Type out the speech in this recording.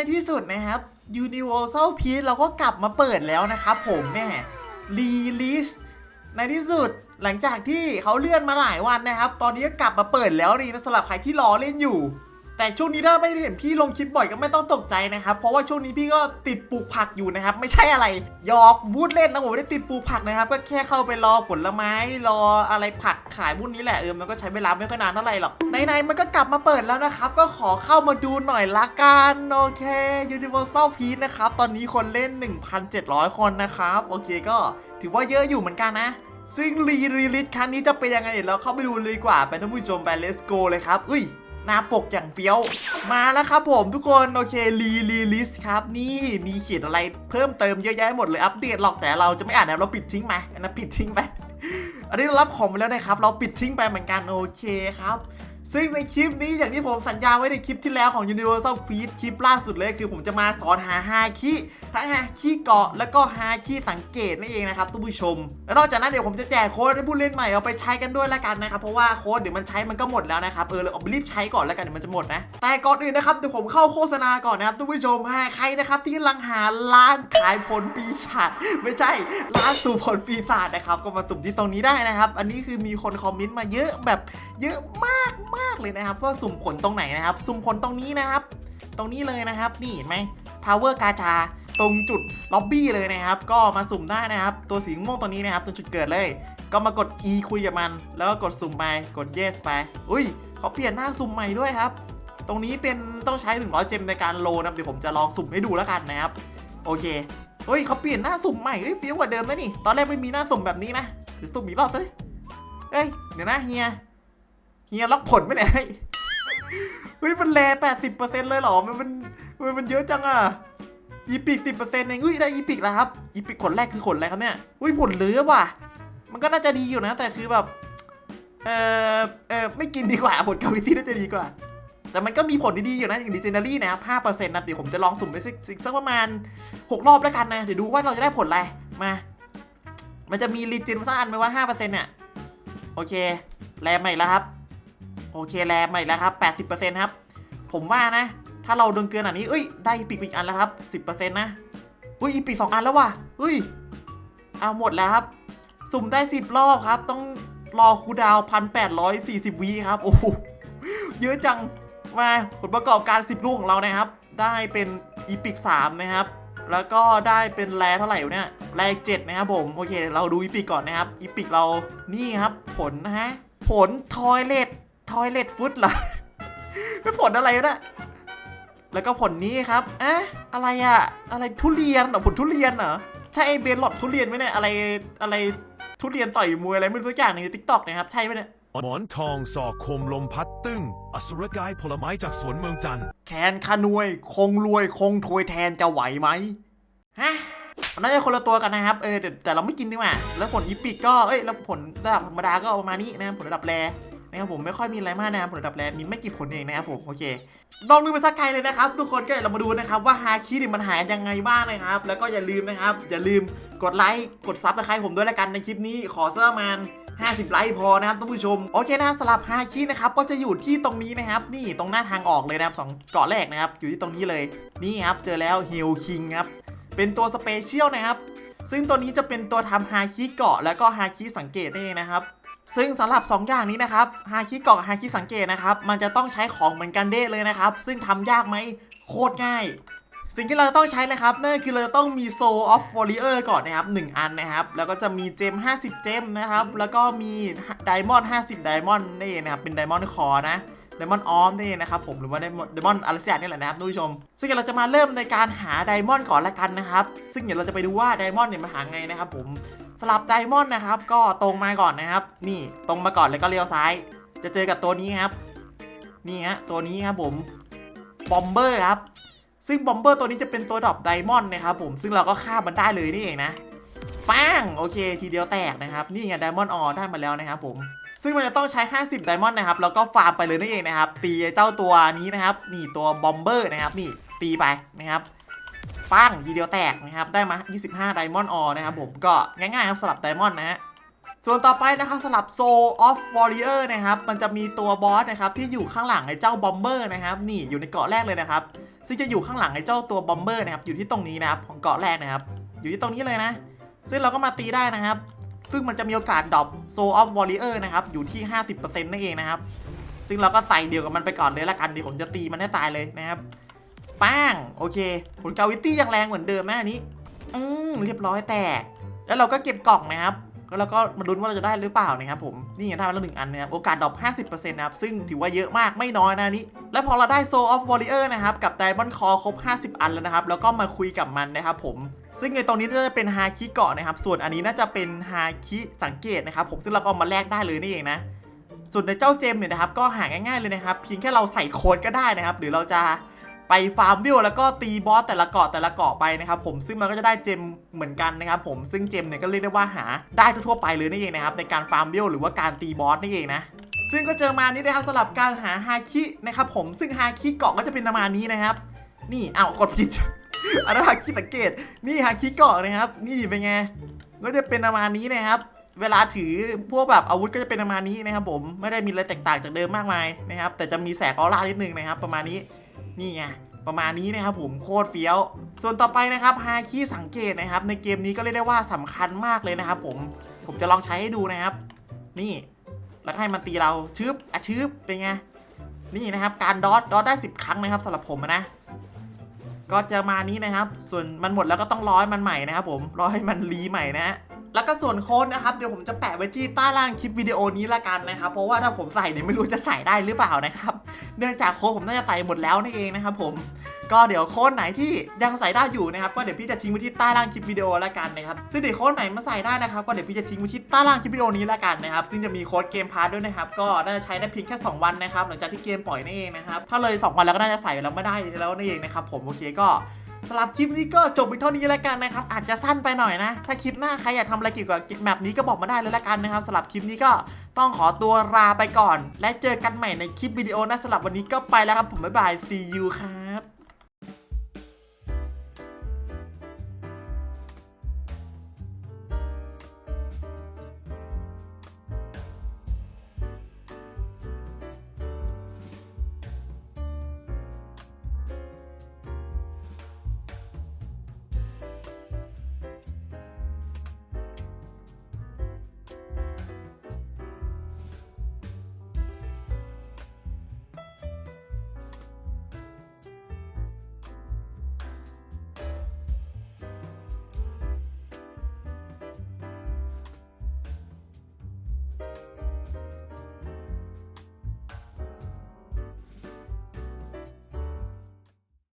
ในที่สุดนะครับ Universal Peace เราก็กลับมาเปิดแล้วนะครับผมแม่รีลิสในที่สุดหลังจากที่เขาเลื่อนมาหลายวันนะครับ ตอนนี้ก็กลับมาเปิดแล้วนี่นะสำหรับใครที่รอเล่นอยู่ แต่ช่วงนี้ถ้าไม่เห็นพี่ลงคลิปบ่อยก็ไม่ต้องตกใจนะครับ เพราะว่าช่วงนี้พี่ก็ติดปลูกผักอยู่นะครับ ไม่ใช่อะไรหยอกพูดเล่นนะผมไม่ได้ติดปลูกผักนะครับ ก็แค่เข้าไปรอผลไม้รออะไรผักขายพวกนี้แหละเออมันก็ใช้เวลาไม่ค่อยนานเท่าไหร่หรอกไหนๆมันก็กลับมาเปิดแล้วนะครับ ก็ขอเข้ามาดูหน่อยละกันโอเค Universal Peace นะครับ ตอนนี้คนเล่น 1,700 คนนะครับ โอเคก็ถือว่าเยอะอยู่เหมือนกันนะ ซึ่งรีรีลิสครั้งนี้จะเป็นยังไงเดี๋ยวเราเข้าไปดูเลยดีกว่าไปท่านผู้ชมไป let's go เลยครับ อุ้ย หน้าปกอย่างเฟี้ยว มาแล้วครับผมทุกคน โอเครีรีลิสครับนี่มีเขียนอะไรเพิ่มเติมเยอะแยะหมดเลยอัปเดตหรอกแต่เราจะไม่อ่านนะเราปิดทิ้งไปอันนั้นปิดทิ้งไปอันนี้เรารับของไปแล้วนะครับ เราปิดทิ้งไปเหมือนกันโอเคครับ ซึ่งในคลิปนี้อย่างที่ผมสัญญาไว้ในคลิปที่แล้วของ Universal Feed คลิปล่าสุดเลยคือผมจะมาสอนหาฮาคิทั้งฮาคิเกาะแล้วก็ฮาคิสังเกตนั่นเองนะครับทุกผู้ชม แล้วนอกจากนั้นเดี๋ยวผมจะแจกโค้ดให้ผู้เล่นใหม่เอาไปใช้กันด้วยละกันนะครับเพราะว่าโค้ดเดี๋ยวมันใช้มันก็หมดแล้วนะครับเออเราเอารีบใช้ก่อนแล้วกันเดี๋ยวมันจะหมดนะ แต่ก่อนอื่นนะครับเดี๋ยวผมเข้าโฆษณาก่อนนะครับทุกผู้ชมหาใครนะครับที่กำลังหาร้านขายผลปีศาจไม่ใช่ร้านสู่ผลปีศาจนะครับก็มาสุ่มที่ตรงนี้ได้นะครับ อันนี้คือมีคนคอมเมนต์มาเยอะแบบเยอะมากมากเลยนะครับว่าสุ่มผลตรงไหนนะครับ สุ่มผลตรงนี้นะครับ ตรงนี้เลยนะครับนี่เห็นไหม power กาชาตรงจุดล็อบบี้เลยนะครับ ก็มาสุ่มได้นะครับ ตัวสีม่วงตัวนี้นะครับตรงจุดเกิดเลย ก็มากด E คุยกับมัน แล้วก็กดสุ่มไป กด yes ไป อุ้ยเขาเปลี่ยนหน้าสุ่มใหม่ด้วยครับ ตรงนี้เป็นต้องใช้ 100 เจมในการโลนะครับเดี๋ยวผมจะลองสุ่มให้ดูแล้วกันนะครับ โอเคเฮ้ยเขาเปลี่ยนหน้าสุ่มใหม่เฮ้ยเฟี้ยวกว่าเดิมแล้วนี่ ตอนแรกไม่มีหน้าสุ่มแบบนี้นะเดี๋ยวสุ่มอีกรอบเลยเอ้ย เดี๋ยวนะเฮีย เฮียล็อกผลไม่ไหนยเฮ้ยมันแล80%เลยเหรอ มันมันมันมันเยอะจังอะอีพิก10%เปอร์เซ็นต์ไงอุ้ยได้อีพิกแล้วครับอีพิกผลแรกคือผลอะไรครับเนี่ยอุ้ยผลเลือว่ะ มันก็น่าจะดีอยู่นะ แต่คือแบบเออเออไม่กินดีกว่าผลกาวิตี้น่าจะดีกว่า แต่มันก็มีผลดีๆอยู่นะอย่างดิเจนารี่นะครับ5%นะเดี๋ยวผมจะลองสุ่มไปสักสักสักประมาณ6รอบแล้วกันนะ เดี๋ยวดูว่าเราจะได้ผลอะไรมา มันจะมีรีจินสักอันไหมว่า5%เนี่ยโอเคแรมใหม่แล้วครับ โอเคแรมใหม่แล้วครับ 80%ครับ ผมว่านะ ถ้าเราโดนเกินอันนี้เอ้ย ได้อีปิกอีกอันแล้วครับ 10%นะอุ้ยอีปิกสองอันแล้วว่ะเฮ้ย เอาหมดแล้วครับ สุ่มได้ 10 รอบครับ ต้องรอคูดาวพันแปดร้อยสี่สิบวิครับ โอ้โห เยอะจัง มาผลประกอบการ 10 ลูกของเรานะครับ ได้เป็นอีพิก3นะครับ แล้วก็ได้เป็นแรเท่าไหร่เนี่ย แรเจ็ดนะครับผม โอเค เราดูอีพิกก่อนนะครับ อีพิกเรา นี่ครับ ผลนะฮะ ผลทอยเลต ทอยเลตฟุตเหรอเป็นผลอะไรวะเนี่ยแล้วก็ผลนี้ครับอะอะไรอะอะไรทุเรียนเหรอผลทุเรียนเหรอใช่ไอเบนหลอดทุเรียนไหมเนี่ยอะไรอะไรทุเรียนต่อยมวยอะไรไม่รู้สักอย่างหนึงในทิกตอกนะครับใช่ไหมเนี่ยหมอนทองสอกคมลมพัดตึ้ง อสุรกายผลไม้จากสวนเมืองจันทร์แคนขนวย คงรวยคงถวยแทนจะไหวไหมฮะน่าจะคนละตัวกันนะครับ เออแต่แต่เราไม่กินดีกว่า แล้วผลอีปิกก็ เอ้ย แล้วผลระดับธรรมดาก็ประมาณนี้นะครับผลระดับแร นะครับผมไม่ค่อยมีอะไรมากนะครับผลระดับแรมีไม่กี่ผลเองนะครับผมโอเคลองลืมไปสักไกลเลยนะครับ ทุกคนก็เรามาดูนะครับว่าฮาคิเนี่ยมันหายยังไงบ้างนะครับ แล้วก็อย่าลืมนะครับ อย่าลืมกดไลค์กดซับสไครต์ผมด้วยละกันในคลิปนี้ขอเสื้อมัน50 ไลค์พอนะครับท่านผู้ชม โอเคนะครับสำหรับฮาคินะครับก็จะอยู่ที่ตรงนี้นะครับ นี่ตรงหน้าทางออกเลยนะครับสองเกาะแรกนะครับ อยู่ที่ตรงนี้เลยนี่ครับเจอแล้วฮิลคิงครับเป็นตัวสเปเชียลนะครับ ซึ่งตัวนี้จะเป็นตัวทำฮาคิเกาะแล้วก็ฮาคิสังเกตนั่นเองนะครับ ซึ่งสำหรับ 2 อย่างนี้นะครับฮาคิเกาะฮาคิสังเกตนะครับ มันจะต้องใช้ของเหมือนกันเด้เลยนะครับ ซึ่งทำยากไหมโคตรง่าย สิ่งที่เราต้องใช้นะครับนั่นคือเราต้องมี Soul of Warrior ก่อนนะครับ 1 อันนะครับ แล้วก็จะมีเจม 50 เจมนะครับ แล้วก็มี Diamond 50 Diamond นี่นะครับ เป็น Diamond Core นะ Diamond Arm นี่นะครับผมหรือว่า Diamond Diamond อะไรสักอย่างนี่แหละนะครับท่านผู้ชม ซึ่งเราจะมาเริ่มในการหา Diamond ก่อนละกันนะครับ ซึ่งเดี๋ยวเราจะไปดูว่า Diamond เนี่ยมันหาไงนะครับผม สลับ Diamond นะครับ ก็ตรงมาก่อนนะครับ นี่ตรงมาก่อนแล้วก็เลี้ยวซ้าย จะเจอกับตัวนี้ครับ นี่ฮะตัวนี้ครับผมบอมเบอร์ครับ ซึ่งบอมเบอร์ตัวนี้จะเป็นตัวดรอปไดมอนด์นะครับผมซึ่งเราก็ฆ่ามันได้เลยนี่เองนะปังโอเค ทีเดียวแตกนะครับ นี่ไงไดมอนด์ออได้มาแล้วนะครับผมซึ่งมันจะต้องใช้ 50 ไดมอนด์นะครับ แล้วก็ฟาร์มไปเลยนั่นเองนะครับ ตีเจ้าตัวนี้นะครับ นี่ตัวบอมเบอร์นะครับ นี่ตีไปนะครับ ปังทีเดียวแตกนะครับ ได้มา 25 ไดมอนด์ออนะครับผมก็ง่ายๆครับสลับไดมอนด์นะฮะส่วนต่อไปนะครับสลับ Soul of Warrior นะครับ มันจะมีตัวบอสนะครับที่อยู่ข้างหลังไอ้เจ้าบอมเบอร์นะครับ นี่อยู่ในเกาะแรกเลยนะครับ ซึ่งจะอยู่ข้างหลังไอ้เจ้าตัวบอมเบอร์นะครับ อยู่ที่ตรงนี้นะครับของเกาะแรกนะครับ อยู่ที่ตรงนี้เลยนะ ซึ่งเราก็มาตีได้นะครับ ซึ่งมันจะมีโอกาสดรอปโซออฟวอลเลอร์นะครับ อยู่ที่ 50%นั่นเองนะครับ ซึ่งเราก็ใส่เดียวกับมันไปก่อนเลยละกันเดี๋ยวผมจะตีมันให้ตายเลยนะครับป้าง โอเค ผลกาวิตี้ยังแรงเหมือนเดิมนะอันนี้ อืมเรียบร้อยแตก แล้วเราก็เก็บกล่องนะครับ แล้วเราก็มาลุ้นว่าเราจะได้หรือเปล่านะครับผม นี่ได้มาแล้วหนึ่งอันนะครับ โอกาสดรอป50%นะครับ ซึ่งถือว่าเยอะมากไม่น้อยนะนี้ แล้วพอเราได้ Soul of Warrior นะครับ กับ Diamond Core ครบ 50 อันแล้วนะครับ แล้วก็มาคุยกับมันนะครับผม ซึ่งในตรงนี้ก็จะเป็นฮาคิเกาะนะครับ ส่วนอันนี้น่าจะเป็นฮาคิสังเกตนะครับผม ซึ่งเราก็มาแลกได้เลยนี่เองนะส่วนในเจ้าเจมเนี่ยนะครับก็หาง่ายๆเลยนะครับเพียงแค่เราใส่โค้ดก็ได้นะครับ หรือเราจะ ไปฟาร์มวิวแล้วก็ตีบอสแต่ละเกาะแต่ละเกาะไปนะครับผมซึ่งมันก็จะได้เจมเหมือนกันนะครับผมซึ่งเจมเนี่ยก็เรียกได้ว่าหาได้ทั่วไปเลยนี่เองนะครับในการฟาร์มวิวหรือว่าการตีบอสนี่เองนะซึ่งก็เจอมานี้นะครับสำหรับการหาฮาคินะครับผมซึ่งฮาคิเกาะก็จะเป็นประมาณนี้นะครับ นี่เอากดผิดอันนั้นฮาคิสังเกตนี่ฮาคิเกาะนะครับ นี่เป็นไงก็จะเป็นประมาณนี้นะครับ เวลาถือพวกแบบอาวุธก็จะเป็นประมาณนี้นะครับผมไม่ได้มีอะไรแตกต่างจากเดิมมากมายนะครับแต่จะมีแสงออร่านิดนึงนะครับ ประมาณนี้ นี่ไงประมาณนี้นะครับผมโคตรเฟี้ยว ส่วนต่อไปนะครับฮาคิสังเกตนะครับ ในเกมนี้ก็เรียกได้ว่าสำคัญมากเลยนะครับผมผมจะลองใช้ให้ดูนะครับ นี่แล้วก็ให้มันตีเราชึบอะชึบเป็นไงนี่นะครับ การดอทดอทได้ 10 ครั้งนะครับสำหรับผมนะ ก็จะมานี้นะครับ ส่วนมันหมดแล้วก็ต้องร้อยมันใหม่นะครับผมร้อยให้มันรีใหม่นะฮะแล้วก็ส่วนโค้ดนะครับเดี๋ยวผมจะแปะไว้ที่ใต้ล่างคลิปวิดีโอนี้ละกันนะครับ เพราะว่าถ้าผมใส่เนี่ยไม่รู้จะใส่ได้หรือเปล่านะครับ เนื่องจากโค้ดผมน่าจะใส่หมดแล้วนี่เองนะครับผมก็เดี๋ยวโค้ดไหนที่ยังใส่ได้อยู่นะครับก็เดี๋ยวพี่จะทิ้งไว้ที่ใต้ล่างคลิปวิดีโอละกันนะครับซึ่งเดี๋ยวโค้ดไหนมาใส่ได้นะครับก็เดี๋ยวพี่จะทิ้งไว้ที่ใต้ล่างคลิปวิดีโอนี้ละกันนะครับซึ่งจะมีโค้ดเกมพาร์ทด้วยนะครับก็น่าจะใช้ได้เพียงแค่ 2 วันนะครับหลังจากที่เกมปล่อยนั่นเองนะครับถ้าเลย 2 วันแล้วก็น่าจะใส่แล้วไม่ได้แล้วนั่นเองนะครับผมโอเคก็ สำหรับคลิปนี้ก็จบเป็นเท่านี้แล้วกันนะครับ อาจจะสั้นไปหน่อยนะ ถ้าคลิปหน้าใครอยากทำอะไรเกี่ยวกับแมปนี้ก็บอกมาได้เลยละกันนะครับสำหรับคลิปนี้ก็ต้องขอตัวลาไปก่อน และเจอกันใหม่ในคลิปวิดีโอนะสำหรับวันนี้ก็ไปแล้วครับผมบ๊ายบาย see you ครับ